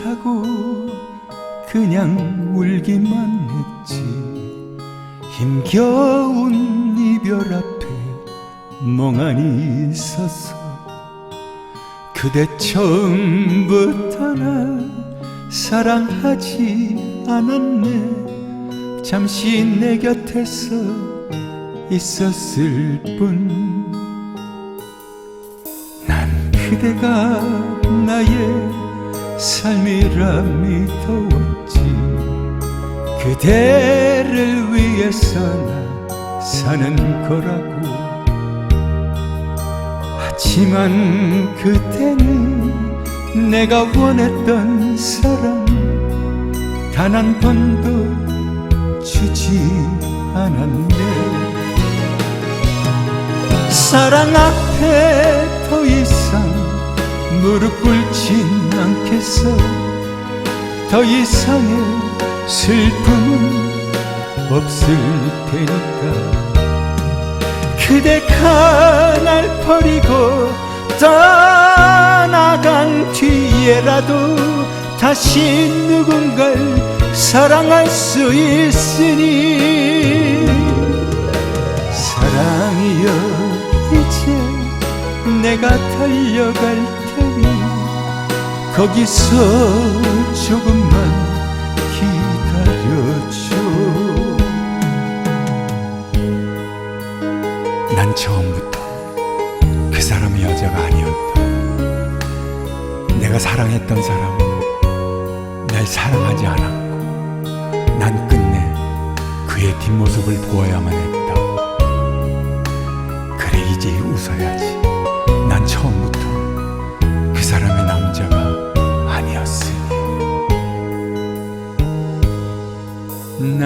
말 못하고 그냥 울기만 했지. 힘겨운 이별 앞에 멍하니 있었어 그대 처음부터 날 사랑하지 않았네. 잠시 내 곁에서 있었을 뿐. 난 그대가 나의 삶이라 믿어왔지 그대를 위해서 나 사는 거라고. 하지만 그때는 내가 원했던 사랑 단 한 번도 주지 않았네. 사랑 앞에 더 이상 무릎 꿇진 않겠어. 더 이상의 슬픔은 없을 테니까. 그대 가 날 버리고 떠나간 뒤에라도 다시 누군가를 사랑할 수 있으니. 사랑이여 이제 내가 달려갈 테니 거기서 조금만 기다려줘. 난 처음부터 그 사람의 여자가 아니었다. 내가 사랑했던 사람은 날 사랑하지 않았고 난 끝내 그의 뒷모습을 보아야만 했다. 그래 이제 웃어야지. 난 처음부터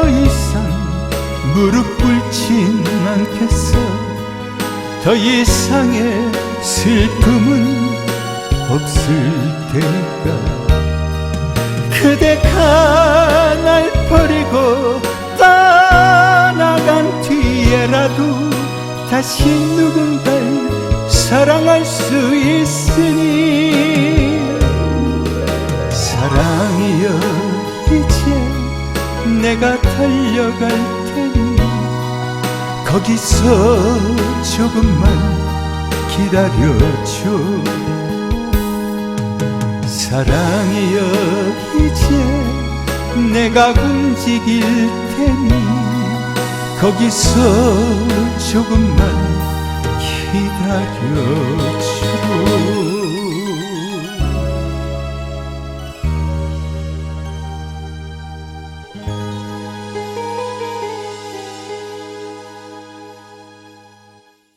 더 이상 무릎 꿇진 않겠어. 더 이상의 슬픔은 없을 테니까. 그대가 날 버리고 떠나간 뒤에라도 다시 누군가를 사랑할 수 있으니 사랑이여 내가 달려갈 테니 거기서 조금만 기다려줘. 사랑이여 이제 내가 움직일 테니 거기서 조금만 기다려줘